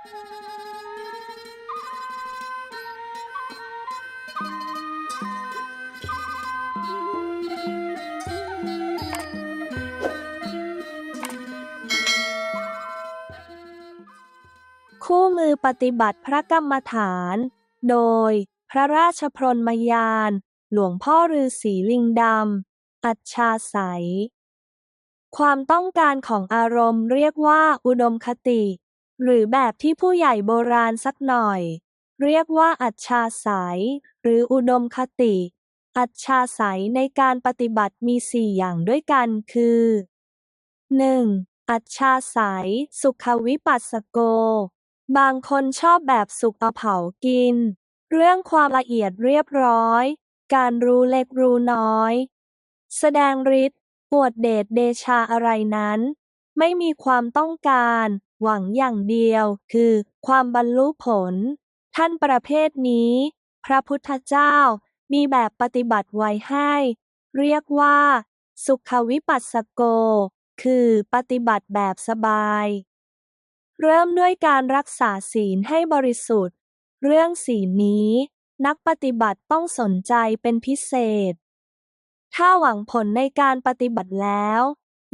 คู่มือปฏิบัติพระกรรมฐาน โดย พระราชพรหมยาน หลวงพ่อฤาษีลิงดำ อัจฉาใสยความต้องการของอารมณ์เรียกว่าอุดมคติ หรือแบบที่ผู้ใหญ่โบราณสักหน่อย เรียกว่าอัจฉาใสยหรืออุดมคติ อัจฉาใสยในการปฏิบัติมีสี่อย่างด้วยกันคือ 1. อัจฉาใสยสุขวิปัสสโก บางคนชอบแบบสุกเอาเผากิน เรื่องความละเอียดเรียบร้อย การรู้เล็กรู้น้อย แสดงฤทธิ์ปวดเดชเดชาอะไรนั้น ไม่มีความต้องการ หวังอย่างเดียว คือ ความบรรลุผล ท่านประเภทนี้ พระพุทธเจ้ามีแบบปฏิบัติไว้ให้ เรียกว่า สุขวิปัสสโก คือปฏิบัติแบบสบาย เริ่มด้วยการรักษาศีลให้บริสุทธิ์ เรื่องศีลนี้ นักปฏิบัติต้องสนใจเป็นพิเศษ ถ้าหวังผลในการปฏิบัติแล้ว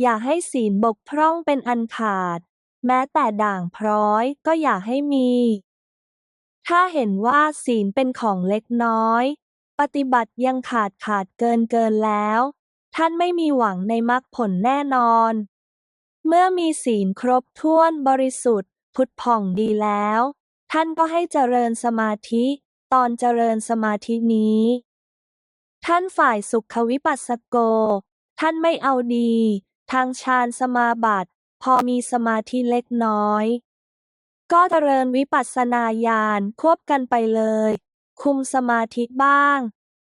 อย่าให้ศีลบกพร่องเป็นอันขาด แม้แต่ด่างพร้อยก็อย่าให้มี ถ้าเห็นว่าศีลเป็นของเล็กน้อย ปฏิบัติยังขาดขาดเกินเกินแล้ว ท่านไม่มีหวังในมรรคผลแน่นอน เมื่อมีศีลครบถ้วนบริสุทธิ์ผุดผ่องดีแล้ว ท่านก็ให้เจริญสมาธิ ตอนเจริญสมาธินี้ ท่านฝ่ายสุขวิปัสสโก ท่านไม่เอาดีทางฌานสมาบัติ พอมีสมาธิเล็กน้อย ก็เจริญวิปัสสนาญาณควบกันไปเลย คุมสมาธิบ้าง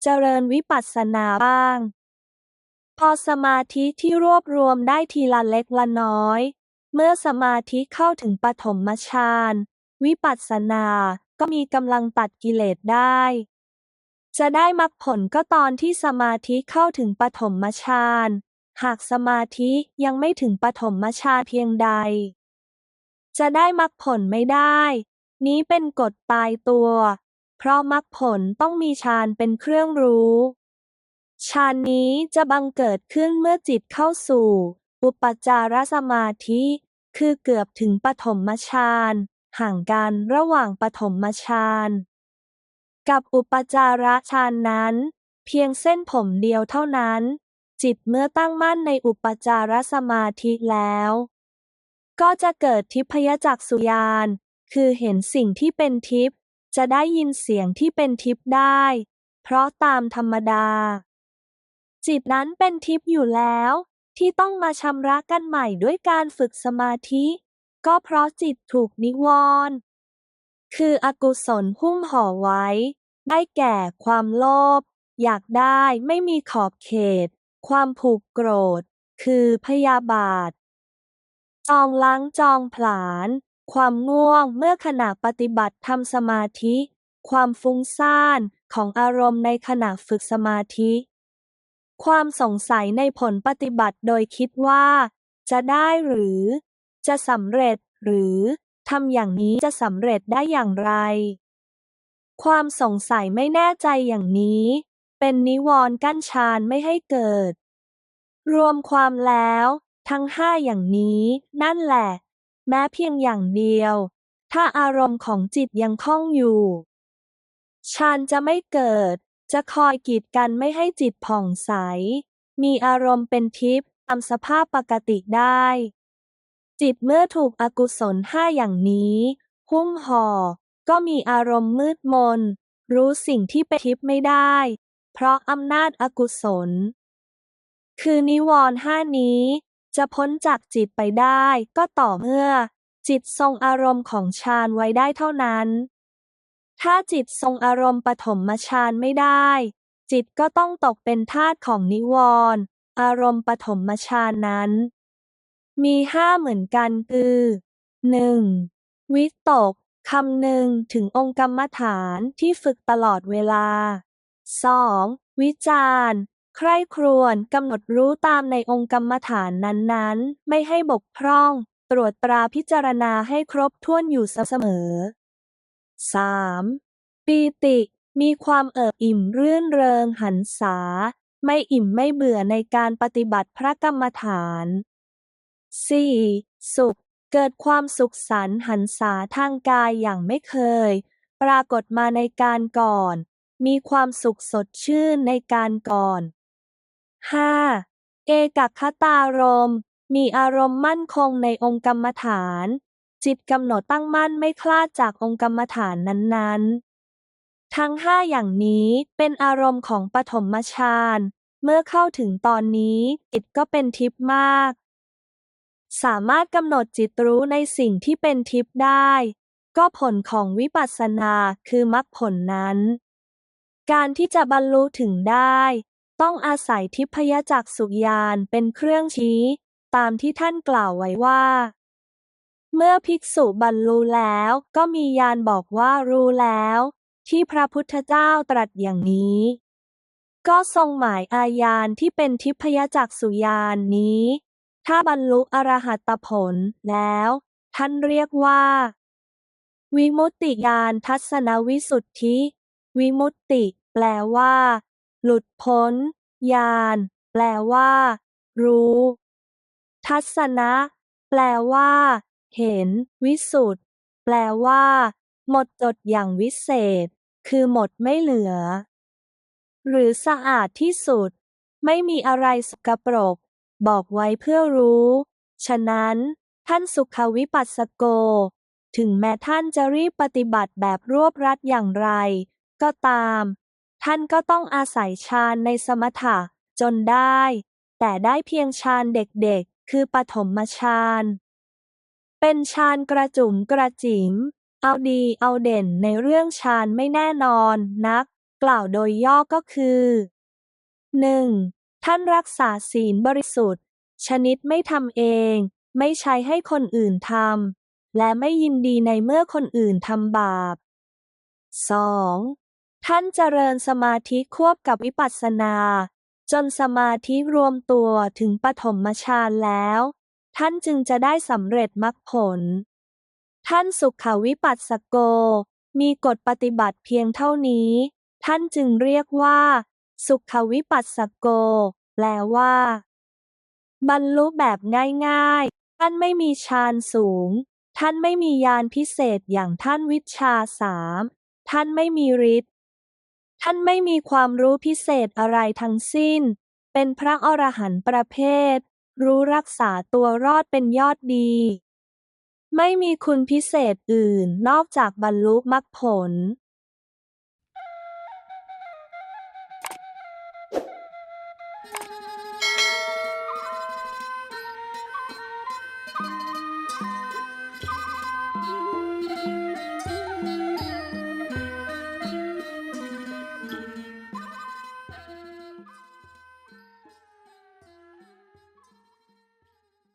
เจริญวิปัสสนาบ้าง พอสมาธิที่รวบรวมได้ทีละเล็กละน้อย เมื่อสมาธิเข้าถึงปฐมฌานวิปัสสนาก็มีกำลังตัดกิเลสได้ จะได้มรรคผลก็ตอนที่สมาธิเข้าถึงปฐมฌาน หากสมาธิยังไม่ถึงปฐมฌานเพียงใด จะได้มรรคผลไม่ได้ นี้เป็นกฎตายตัว เพราะมรรคผลต้องมีฌานเป็นเครื่องรู้ฌานนี้จะบังเกิดขึ้นเมื่อจิตเข้าสู่ อุปจารสมาธิ คือเกือบถึงปฐมฌานห่างกันระหว่างปฐมฌานกับอุปจารฌานนั้น เพียงเส้นผมเดียวเท่านั้น จิตเมื่อตั้งมั่นในอุปจารสมาธิแล้ว ก็จะเกิดทิพยจักษุญาณ คือเห็นสิ่งที่เป็นทิพย์จะได้ยินเสียงที่เป็นทิพย์ได้ เพราะตามธรรมดา จิตนั้นเป็นทิพย์อยู่แล้ว ที่ต้องมาชำระกันใหม่ด้วยการฝึกสมาธิ ก็เพราะจิตถูกนิวรณ์คืออกุศลหุ้มห่อไว้ ได้แก่ความโลภอยากได้ไม่มีขอบเขต ความผูกโกรธ คือพยาบาท จองล้างจองผลาญ ความง่วงเมื่อขณะปฏิบัติทำสมาธิ ความฟุ้งซ่านของอารมณ์ในขณะฝึกสมาธิ ความสงสัยในผลปฏิบัติโดยคิดว่า จะได้หรือ จะสำเร็จหรือทำอย่างนี้จะสำเร็จได้อย่างไร ความสงสัยไม่แน่ใจอย่างนี้ เป็นนิวรณ์กั้นฌานไม่ให้เกิด รวมความแล้ว ทั้งห้าอย่างนี้ นั่นแหละ แม้เพียงอย่างเดียว ถ้าอารมณ์ของจิตยังคล่องอยู่ฌานจะไม่เกิด จะคอยกีดกันไม่ให้จิตผ่องใส มีอารมณ์เป็นทิพย์ตามสภาพปกติได้ จิตเมื่อถูกอกุศลห้าอย่างนี้หุ้มห่อ ก็มีอารมณ์มืดมน รู้สิ่งที่เป็นทิพย์ไม่ได้ เพราะอำนาจอกุศล คือนิวรณ์ห้านี้ จะพ้นจากจิตไปได้ก็ต่อเมื่อ จิตทรงอารมณ์ของฌานไว้ได้เท่านั้น ถ้าจิตทรงอารมณ์ปฐมฌานไม่ได้ จิตก็ต้องตกเป็นทาสของนิวรณ์อารมณ์ปฐมฌานนั้น มีห้าเหมือนกันคือ 1. วิตกคำหนึ่งถึงองค์กรรมฐานที่ฝึกตลอดเวลา 2. วิจารณ์ ใคร่ครวญกำหนดรู้ตามในองค์กรรมฐานนั้นๆ ไม่ให้บกพร่อง ตรวจตราพิจารณาให้ครบถ้วนอยู่เสมอ 3. ปีติ มีความเอิบอิ่มรื่นเริงหันษา ไม่อิ่มไม่เบื่อในการปฏิบัติพระกรรมฐาน 4. สุข เกิดความสุขสันหันษาทางกายอย่างไม่เคย ปรากฏมาในการก่อน มีความสุขสดชื่นในการก่อน 5. เอกคตารมณ์มีอารมณ์มั่นคงในองค์กรรมฐาน จิตกำหนดตั้งมั่นไม่คลาดจากองค์กรรมฐานนั้นๆ ทั้งห้าอย่างนี้เป็นอารมณ์ของปฐมฌานเมื่อเข้าถึงตอนนี้จิตก็เป็นทิพย์มาก สามารถกำหนดจิตรู้ในสิ่งที่เป็นทิพย์ได้ ก็ผลของวิปัสสนาคือมรรคผลนั้น การที่จะบรรลุถึงได้ ต้องอาศัยทิพยจักษุญาณเป็นเครื่องชี้ ตามที่ท่านกล่าวไว้ว่า เมื่อภิกษุบรรลุแล้วก็มีญาณบอกว่ารู้แล้ว ที่พระพุทธเจ้าตรัสอย่างนี้ ก็ทรงหมายอาญาณที่เป็นทิพยจักษุญาณนี้ ถ้าบรรลุอรหัตผลแล้ว ท่านเรียกว่า วิมุตติญาณทัศนวิสุทธิ วิมุตติ แปลว่า หลุดพ้น ญาณ แปลว่า รู้ ทัศนะ แปลว่า เห็น วิสุทธ์แปลว่า หมดจดอย่างวิเศษ คือหมดไม่เหลือ หรือสะอาดที่สุด ไม่มีอะไรสกปรก บอกไว้เพื่อรู้ ฉะนั้น ท่านสุขวิปัสสโก ถึงแม้ท่านจะรีบปฏิบัติแบบรวบรัดอย่างไร ก็ตาม ท่านก็ต้องอาศัยฌานในสมถะจนได้ แต่ได้เพียงฌานเด็กๆ คือปฐมฌานเป็นฌานกระจุ๋มกระจิ๋มเอาดีเอาเด่นในเรื่องฌานไม่แน่นอนนัก กล่าวโดยย่อก็คือ 1. ท่านรักษาศีลบริสุทธิ์ ชนิดไม่ทำเอง ไม่ใช้ให้คนอื่นทำและไม่ยินดีในเมื่อคนอื่นทำบาป 2. ท่านเจริญสมาธิควบกับวิปัสสนา จนสมาธิรวมตัวถึงปฐมฌานแล้ว ท่านจึงจะได้สำเร็จมรรคผล ท่านสุขวิปัสสโก มีกฎปฏิบัติเพียงเท่านี้ ท่านจึงเรียกว่า สุขวิปัสสโก แปลว่า บรรลุแบบง่ายๆ ท่านไม่มีฌานสูง ท่านไม่มีญาณพิเศษอย่างท่านวิชาสาม ท่านไม่มีฤทธิ ท่านไม่มีความรู้พิเศษอะไรทั้งสิ้น เป็นพระอรหันต์ประเภท รู้รักษาตัวรอดเป็นยอดดี ไม่มีคุณพิเศษอื่นนอกจากบรรลุมรรคผล